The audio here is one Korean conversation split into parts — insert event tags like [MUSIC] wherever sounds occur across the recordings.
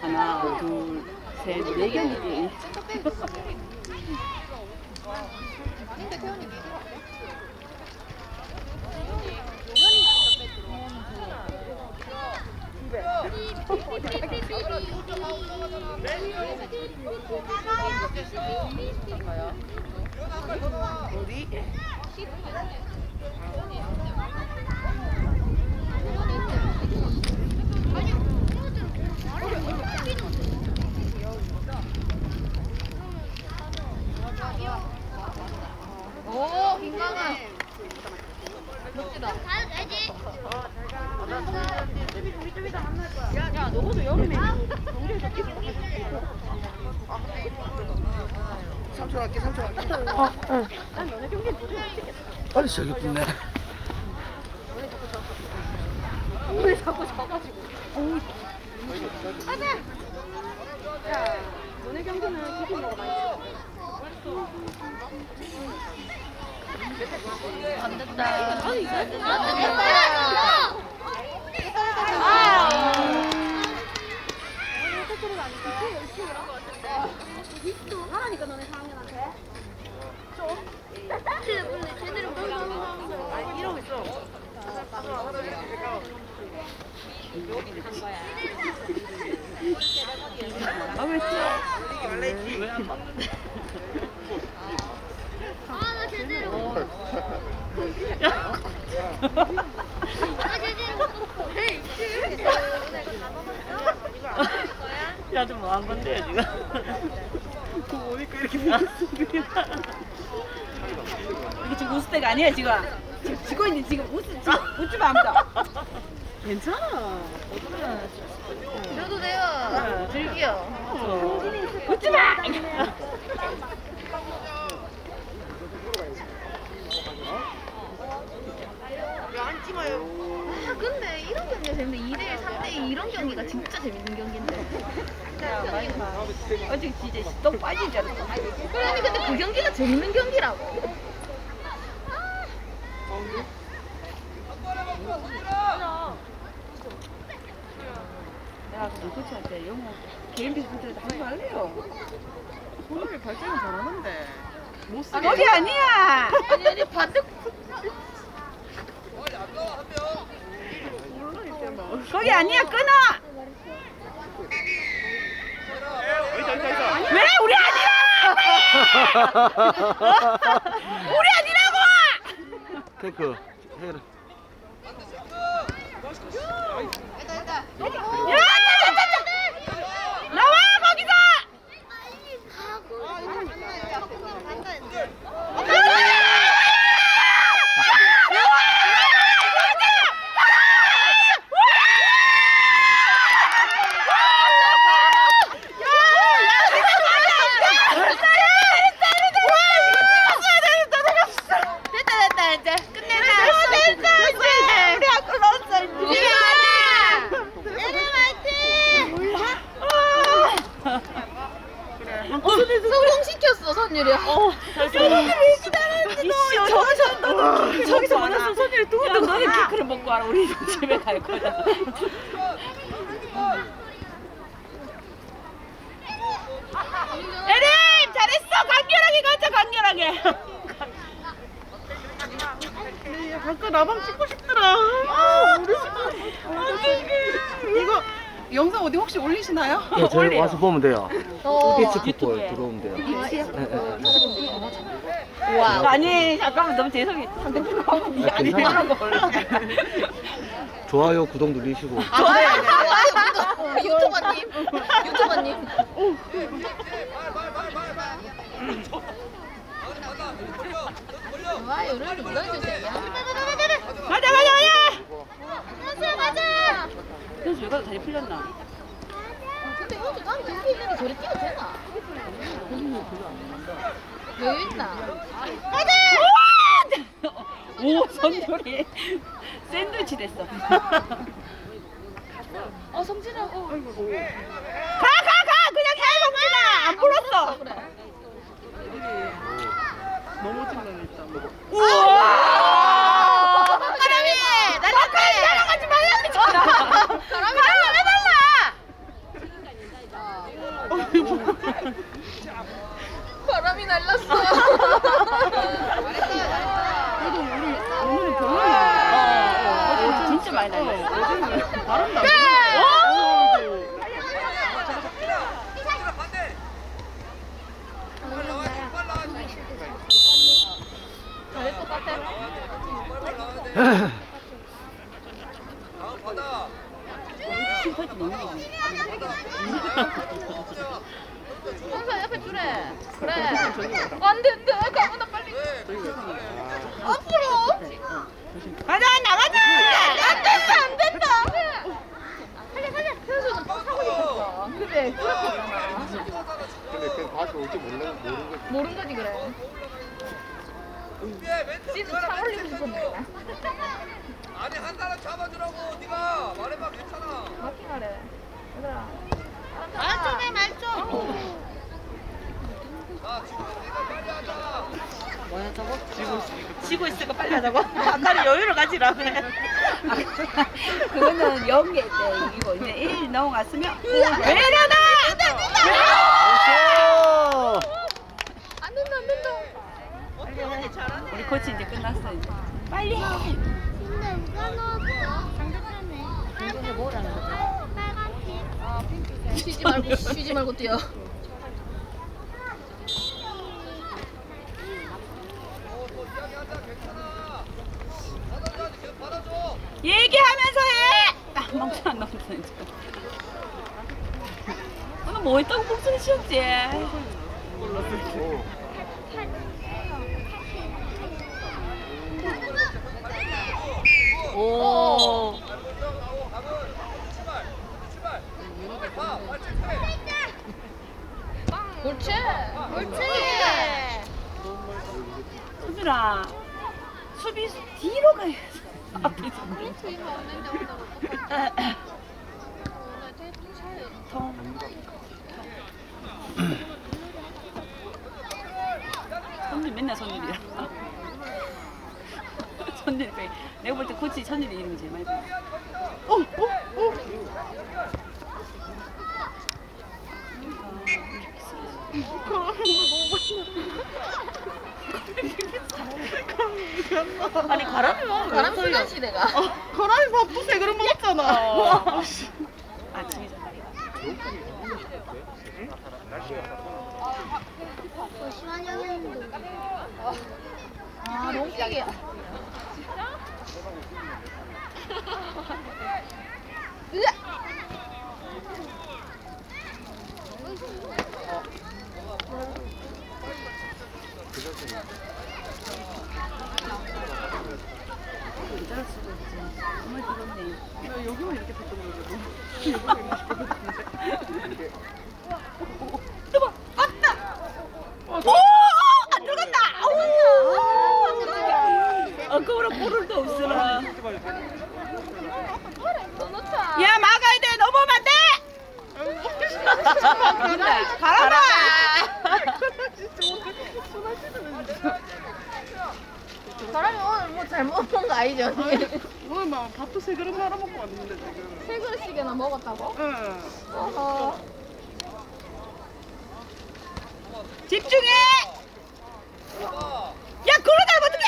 하나, 둘, 셋, 네 경기지. 오, 김강아. 멋지다. 야, 너도 여름에 삼촌 할게 삼촌 할게 빨리 저기 붙네 왜 자꾸 져가지고. 가자. 야, 너네 경기는 기준으로 많이 쳐. 안 된다. 안 된다. 아. 하라니까 너네 4학년한테. 제대로 아, 이러고 있어. 아, 왜 쳐? 왜안 봤는데? 아나 제대로 야, 나 제대로 [LAUGHS] 야, 좀뭐한 건데요, 지금? 그거 보니까 이렇게 생겼어. 이게 지금 웃을 때가 아니야, 지금. 지금 지고 있는 지금 웃, 지금 웃지 마, 아무도. 괜찮아. 저도 돼요. 즐겨. 웃지 마! [LAUGHS] 아, 근데 이런 경기가 재밌는데 2대1, 3대2 이런 경기가 진짜 재밌는 경기인데. 어제 진짜 줄 알았어. 그러니 근데 그 경기가 재밌는 경기라고. 내가 그 코치한테 영어 개인 비스한테 하지 말래요. 오늘 발전은 잘하는데 못 쓰게 거기 아니야. 아니 아니 반대 거기 아니야. 끊어. 왜 우리 아니라? 우리 아니라고! 테이크 해라 야, 자, 자, 자, 자. 나와 거기서. 됐다 됐다 이제 끝내자. 됐다. 우리 아까 넣었어. 이제. 성공시켰어 선율이. 어, 이씨, 저거 저 저기서 만났어 손을 두고두고 너는 케이크를 먹고 와라 우리 집에 갈 거다. 에림 잘했어 강렬하게 가자 강렬하게. 잠깐 나방 찍고 싶더라 아 우리 어떡해 이거 영상 어디 혹시 올리시나요? 예, 저희 올려요. 와서 보면 돼요. 어. 피치 풋볼 유튜브에. 들어오면 돼요. 예, 예, 예. 와. 아니 잠깐만 너무 죄송해 상대편 이게 아, 아니. 하는 거 원래. 좋아요, 구독 누르시고. 좋아요. 좋아요. 유튜버님. 유튜버님. 그래서 왜 가서 다리 풀렸나? 근데 이것도 난 여기 있는데 저리 뛰어도 되나? 여유 있나? 오 선돌이 샌드위치 됐어. 어 성진아. 어. 가 가 가 그냥 해 성진아 안. 그래. 넘어진 놈 있잖아 우와. 바람이 날렸대. 따라가지 말라 그랬잖아. 바람이 날라 왜 날라? 날랐어. [LAUGHS] 그래도 우리 오늘은 어, 별로네. 어, 어, 진짜 많이 날렸어. 어제는 바른다. 잘할 것 같아. 심판이 너무 많아. 항상 옆에 주래. 그래. 안 된다. 가보다 빨리. 앞으로. 가자 나가자. 안 된다. 안 된다. 빨리 빨리. 현수는 뻥 사고 싶었어. 그래. 근데 그냥 다시 올줄 모르는 모르는 거지. 모른 거지 그래. 시즌 차 올리고 싶었네. 아니 한 사람 잡아주라고 네가 말해봐 괜찮아 마킹하래. 얘들아. 말 좀 해 말 좀. 자 지금 네가 빨리 하자 뭐야 저거? 지고 있으니까. 지고 있으니까 빨리 하자고? 아까는 여유를 가지라 그래. 그거는 0개 때 이기고 이제 1 넘어갔으면 왜 이러나? 안 된다 안 된다. 우리 코치 이제 끝났어 이제. 빨리 해. 근데 누가 넣었어? 상대편에. 이게 뭐라는 거지? 빨간색. 쉬지 말고 쉬지 말고 뛰어. 어뭐 이야기하자 괜찮아 받아줘야지 계속 받아줘 얘기하면서 해. 아, 멍청한 놈들 진짜. 오늘 뭐 했다고 목소리 쉬었지? 오. 옳지. 옳지. 수빈아, 수비 뒤로 가야지. 손님 맨날 손님이야. 손님 빼. 내가 볼 때 코치 손님이 이름이 제일 많이 들어. 어, 어, 어. 아니 가라면 뭐 바람 순간 시대가. 거라이 바쁘세 그런 먹었잖아. 어, 시원하게 아 롱킥이야. 괜찮을 수도 있지. 정말. 나 여기만 이렇게 탔던 거거든. 여보, 왔다. 오, 안 들어간다. 오, 아까보다 볼을도 없으라. 또 놓자. 야, 막아야 돼. 넘어면 안 돼. 간다. 가라. 진짜 오늘 순하시는 진짜. 사람이 오늘 뭐 잘못 본 거 아니죠? 언니? 오늘 막 바쁘세 그런 말 먹고 왔는데 지금. 세 그릇씩이나 먹었다고? 응. 어허. 집중해. 야, 그러다 어떡해.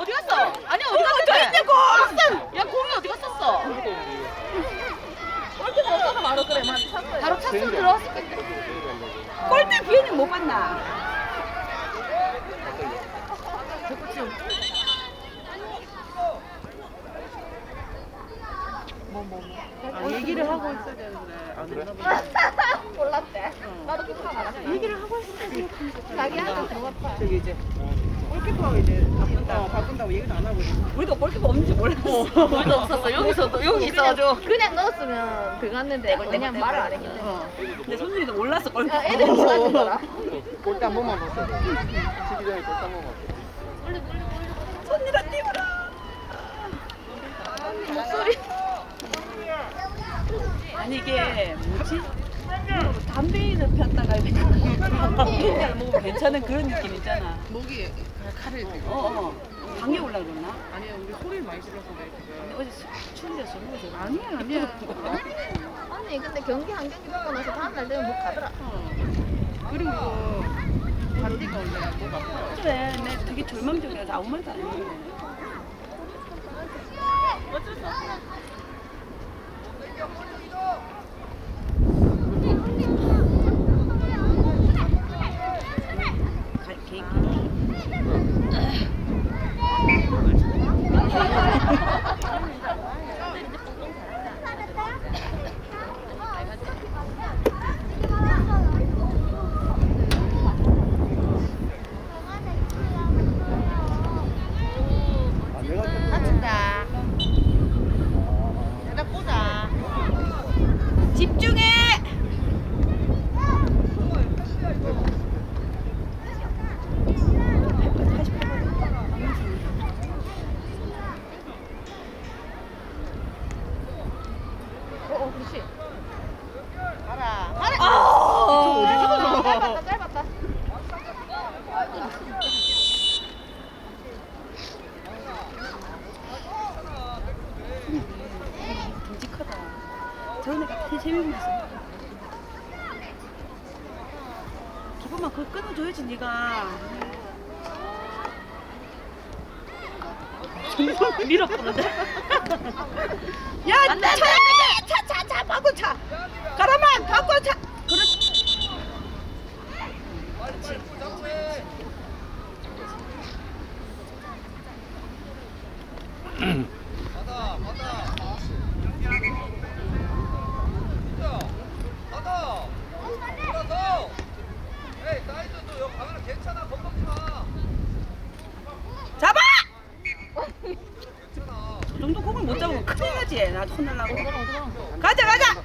어디 갔어? 아니 어디 갔어? 저 있네 공. 야 공이 어디 갔었어? 골대 넣어서 바로 그래. 만 바로 찼으면 들어왔을 텐데. 골대 비행은 못 봤나? 아, 얘기를 하고 있어야 되는데 안 했나 보다. 몰랐대. 나도 그거 알았어. 얘기를 하고 있어야지. 자기 하나 들어갔다. 저기 이제 골키퍼하고 이제 바꾼다. 어, 바꾼다고 얘기는 안 하고. 우리도 골키퍼 없는지 몰랐어. 우리도 없었어. 여기서도 여기 있어가지고. 그냥 넣었으면 들어갔는데 왜냐면 말을 안 했기 때문에. 어. 근데 손님도 몰랐어 골키퍼. 야, 애들 몰랐는 거라. 골대 한 번만 봤어야 돼. 치기 전에 골대 한 번만 봤어. 손님아 뛰어라. 목소리. 아니 이게 뭐지? 담배를 폈다가 담배를 먹으면 괜찮은 그런 느낌 있잖아. 목이 칼을 대고. 어, 어. 감기 올라 그러나? 아니요, 우리 우리 소리 많이 질러서 그래 지금. 어제 수- 추운데 술 먹어서 아니야 아니야. 언니 근데 경기 한 경기 먹고 나서 다음날 되면 못 가더라. 어. 그리고 반디가 원래 목 아파. 그래 내 되게 절망적이라서 아무 말도 안했는데 가- 개인기 아, 내가 좀 다친다. 내가 보자. 집중해 어, 어, 그렇지. 가라. 아 짧았다, 짧았다. 듬직하다 저런 애가 되게 재밌면서 기분만 그걸 끊어줘야지 네가 정말 밀어보는데 야 차야 차차차 바꿔 차 가라만 바꿔 차 그렇지 받아 받아 진짜 받아 일어서 에이 사이드도 여기 가면 괜찮아 겁먹지 마 잡아 괜찮아 저 정도 공을 못 잡으면 큰일 나지 나 혼날라고 가자 가자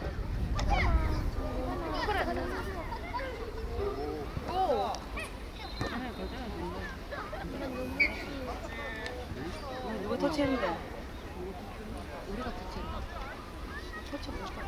누가 터치했는데 우리가 터치했나 터치 못했다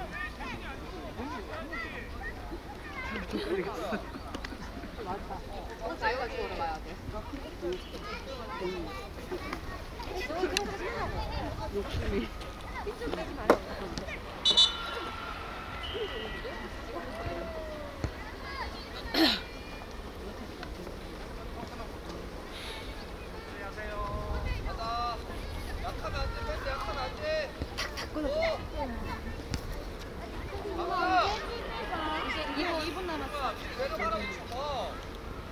받아 약하면 안돼 밴드 약하면 안돼 끊어 받아 2분 2분 남았어 내려가라고 어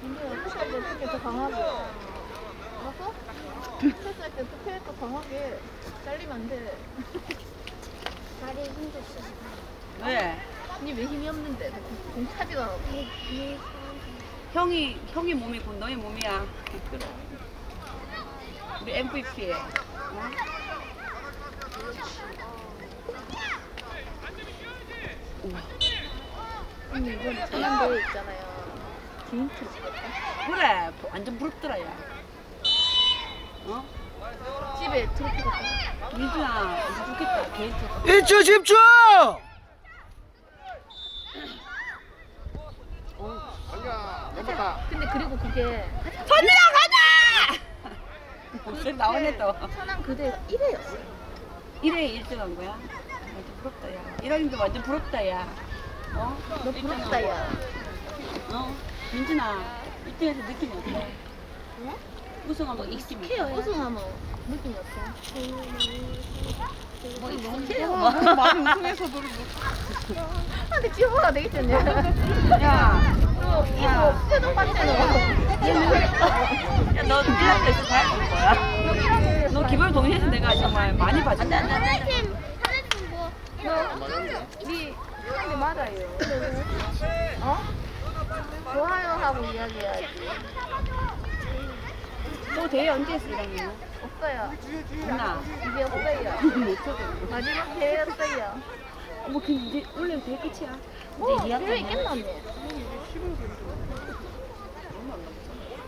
근데 패스할 때 어떻게 더 강하게. 알았어? 패스할 때 어떻게 더 강하게. 잘리면 안 돼. 다리 힘줬어. 왜 언니 왜 힘이 없는데? 공 차지더라고. 형이 형이 몸이 곧 너의 몸이야 우리 MVP 어? 언니 이번에 전남대회 있잖아요. 찍었다. 그래 완전 부럽더라 야 어? 집에 트로피 갖다. 민준아 이거 좋겠다 개인 쪽 1초 집중! 근데 그리고 그게 선민아 가자! 목소리 나오네 또 천안 그대가 1회였어. 1회에 1등 한 거야? 완전 부럽다 야 1학년도 완전 부럽다 야 어? 너 부럽다, 야. 어? 민준아 1등에서 느낌이 어때? 우승하면 익숙해요 우승하면 느낌이 어때? 뭐 익숙해요 와, 너무 많이 우승해서 노래 [LAUGHS] 아, 근데 지호가 되겠지. 야, 또, 이거, 1학년 때서 다 해볼 거야? 너 기본 동시에서 내가 정말 많이 봐준다 하늘팀, 하늘팀 뭐? 니, 근데 맞아요. 어? 좋아요 하고 이야기해야지. 너 대회 언제 했어 1학년? 없어요. 누나 이제 없어요. [LAUGHS] 마지막 대회였어요. 뭐 근데 이제 원래 대회 끝이야 뭐, 대회 있겠나, 언니?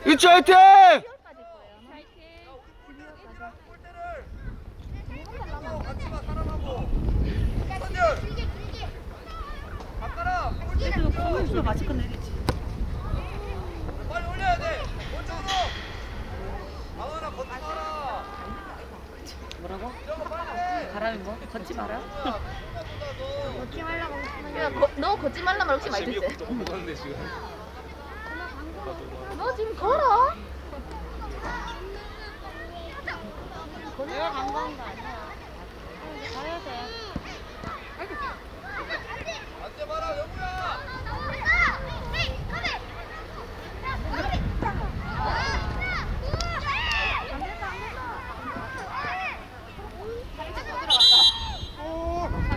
1초 화이팅! 10월까지 거예요. 같이 가 사람하고 선열 바꿔라 그래도 성민수가 마스크 내리지 빨리 올려야 돼 오른쪽으로 강원아 걷지 마라 말하는 거? 걷지 마라. 걷지 말라고 하면 야, 거, 너 걷지 말라 말 혹시 말겠지? 먹었는데 지금. 너 지금 걸어? 내가 간거한 거 아니야. 가야 돼 봐라 영우야.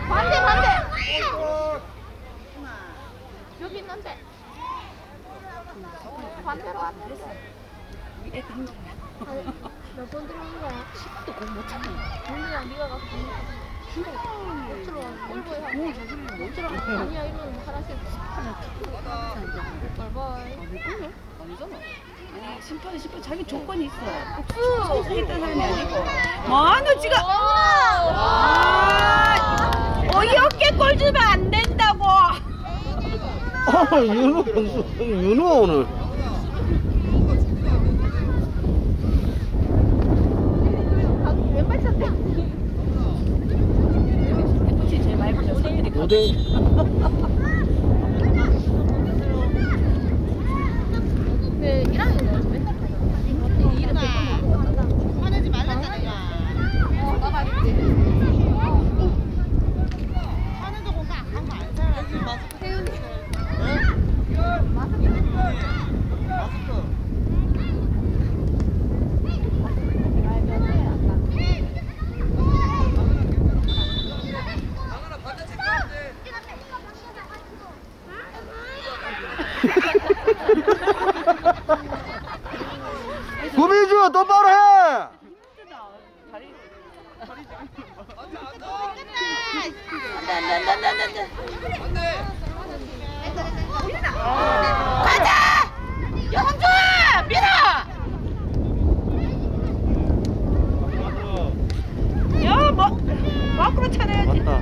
반대 반대. 여기 있는데. 반대로 왔는데. 몇번 들어온 거야? 민준아 네가 가서 못 들어. 꼴보이 하고. 못 들어. 아니야 이러면 하나씩. 벌벌. 아니잖아. 심판 자기 조건이 있어. 있다는 사람이 아니고. 뭐너 지금 아 어이없게 골 주면 안 된다고. 아, 윤호 선수, 윤호 오늘. 왼발 무대. 그 1학년 맨날 가잖아. 이 이름 대판 먹고 가잖아. 화내지 말랬잖아. 어, 나가겠지. 화내도 공부 안간거안 살아. 마스크. 마스크. 강하나 반대쪽 가는데. 구민주 똑바로 해! 안돼. 가자. 영주아 밀어. 야뭐 밖으로 차려야지. 맞다.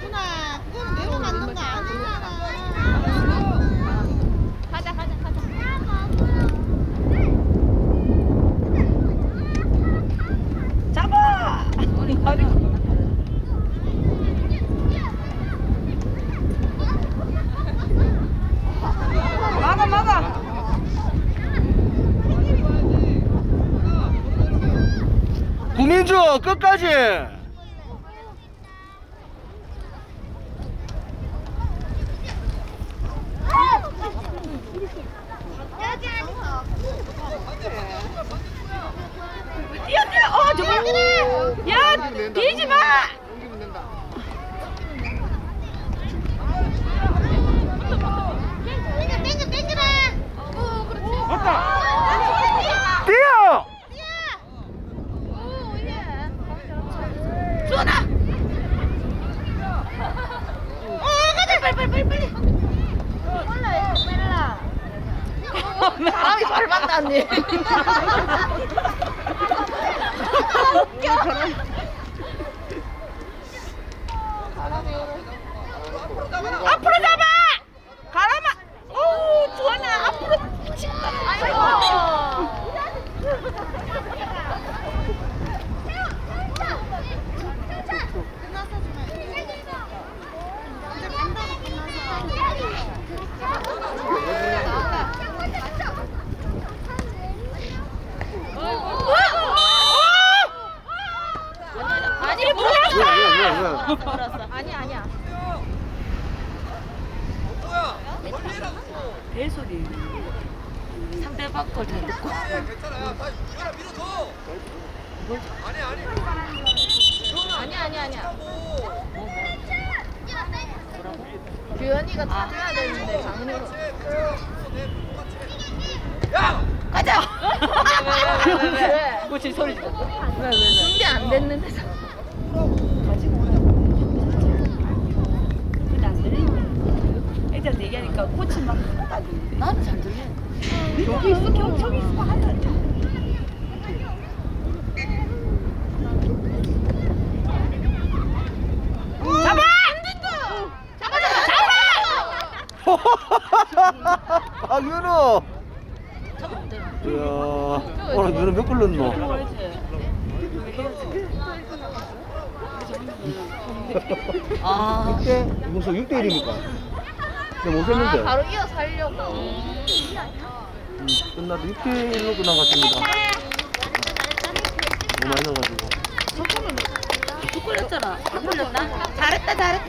누나, 그건 내가 만든 거 아니잖아. 가자, 가자, 가자. 잡아. 막아 막아. 구민주 끝까지! 뛰어 뛰어. 어 저거. 야 뛰지 마. 땡겨 땡겨 땡겨라. 어, 그렇지. 뛰어! 오, 예. 쏘나. 어, 가자, 빨리, 빨리, 빨리, 빨리. 빨라, 야, 빨라. 사람이 잘 만났니? 웃겨. 사람이 오늘. 앞으로 잡아. 가라마. 오 주원아 앞으로. 아이고. 끝났어, 주말. 이제 간다고 아니 왜, 몰랐어. 왜, 왜, 왜? 아니야, 아니야. 뭐야? 멀리라고. 배소리. 상대방 걸잘 듣고. 예, 괜찮아. 야, 다 유연아 밀어줘. 아니 아니. 유연아 아니야, 아니야, 아니야. 고 규현이가 찾아야 되는데, 장르로. 야! 가자. 왜? 뭐지 소리 지르 준비 안 됐는데. 가지고 오라고. 근데 안 들리네. 애들한테 얘기하니까 코치 막. 나는 잘 들리는데. 저기 있어, 저, 저기 있어, 하나도 안 들리는데. 잡아! 잡아, 잡아, 잡아! 박윤호! 잡아! 이야, 오늘 너는 몇 골 넣노? 아 6대? 무슨 6대 1입니까? 못 했는데. 아, 바로 이어서 하려고. 음, 끝나도 6대 1로 끝난 것 같습니다. 너무 많이 넣어가지고. 두 골렸잖아 안 골렸나? 잘했다 잘했다